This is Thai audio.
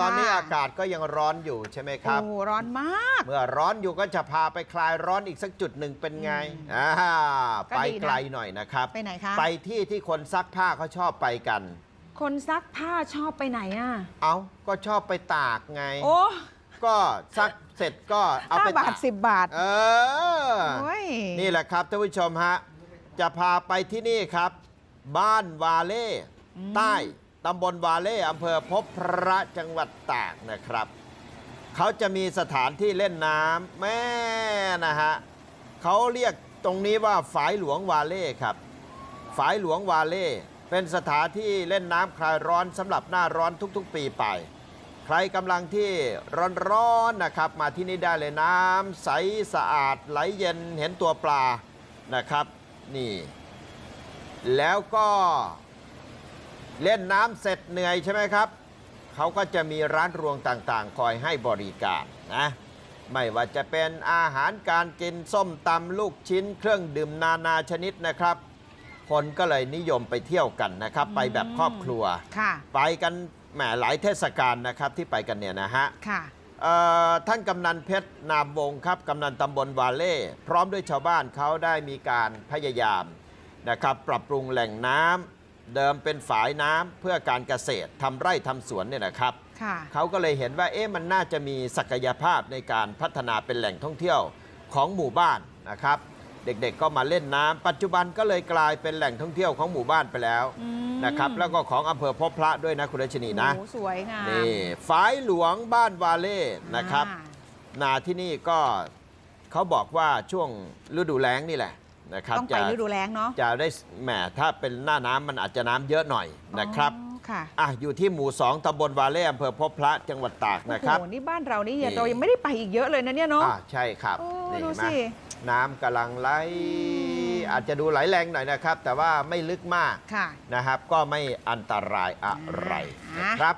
ตอนนี้ค่ะอากาศก็ยังร้อนอยู่ใช่ไหมครับ โอ้ร้อนมาก เมื่อร้อนอยู่ก็จะพาไปคลายร้อนอีกสักจุดหนึ่งเป็นไงอ่าก็ไปดีนะ ไกลหน่อยนะครับ ไปไหนคะไปที่ที่คนซักผ้าเขาชอบไปกัน คนซักผ้าชอบไปไหนอะ เอาก็ชอบไปตากไง โอ้ก็ซักเสร็จก็เอาห้าไปบาตาทกสิบบาท เออ โอ้ย นี่แหละครับท่านผู้ชมฮะ จะพาไปที่นี่ครับ บ้านวาเล่อืมใต้ ตำบลวาเล่อำเภอพบพระจังหวัดตากนะครับ เขาจะมีสถานที่เล่นน้ำแม่นะฮะเขาเรียกตรงนี้ว่าฝายหลวงวาเล่ครับ ฝายหลวงวาเล่ เป็นสถานที่เล่นน้ำคลายร้อนสำหรับหน้าร้อนทุกๆ ปีไป ใครกำลังที่ร้อนๆนะครับ มาที่นี่ได้เลยน้ำใสสะอาดไหลเย็นเห็นตัวปลานะครับ นี่ แล้วก็ เล่นน้ำเสร็จเหนื่อยใช่ไหมครับเขาก็จะมีร้านรวงต่างๆ คอยให้บริการนะไม่ว่าจะเป็นอาหารการกินส้มตำลูกชิ้น เครื่องดื่มนานาชนิดนะครับ คนก็เลยนิยมไปเที่ยวกันนะครับ ไปแบบครอบครัวค่ะไปกันแหมหลายเทศกาลนะครับที่ไปกันเนี่ยนะฮะค่ะเอ่อท่านกำนันเพชรนามวงศ์ครับกำนันตำบลวาเล่พร้อมด้วยชาวบ้านเขาได้มีการพยายามนะครับ ปรับปรุงแหล่งน้ำ เดิมเป็นฝายน้ำเพื่อการเกษตรทำไร่ทำสวนเนี่ยนะครับ ค่ะ เขาก็เลยเห็นว่าเอ๊ะมันน่าจะมีศักยภาพในการพัฒนาเป็นแหล่งท่องเที่ยวของหมู่บ้านนะครับ เด็กๆก็มาเล่นน้ำปัจจุบันก็เลยกลายเป็นแหล่งท่องเที่ยวของหมู่บ้านไปแล้วอืม นะครับแล้วก็ของอำเภอพบพระด้วยนะคุณรัชนีนะ โอ้สวยงามนี่ฝายหลวงบ้านวาเล่นะครับ อ่านาที่นี่ก็เขาบอกว่าช่วงฤดูแล้งนี่แหละ นะครับต้องไปจะฤดูแล้งเนาะจะได้แหมถ้าเป็นหน้าน้ำมันอาจจะน้ำเยอะหน่อยนะครับอ๋อค่ะอะอยู่ที่หมู่สองตำบลวาเล่อำเภอพบพระจังหวัดตากนะครับ โอ้โหนี่บ้านเรานี่นี่ เรายังไม่ได้ไปอีกเยอะเลยนะเนี่ยเนาะ อ่าใช่ครับโอ้นี่ดูเห็นไหมสิน้ำกำลังไหลม อาจจะดูไหลแรงหน่อยนะครับ แต่ว่าไม่ลึกมากค่ะ นะครับ ก็ไม่อันตรายอะไรอ่านนะครับ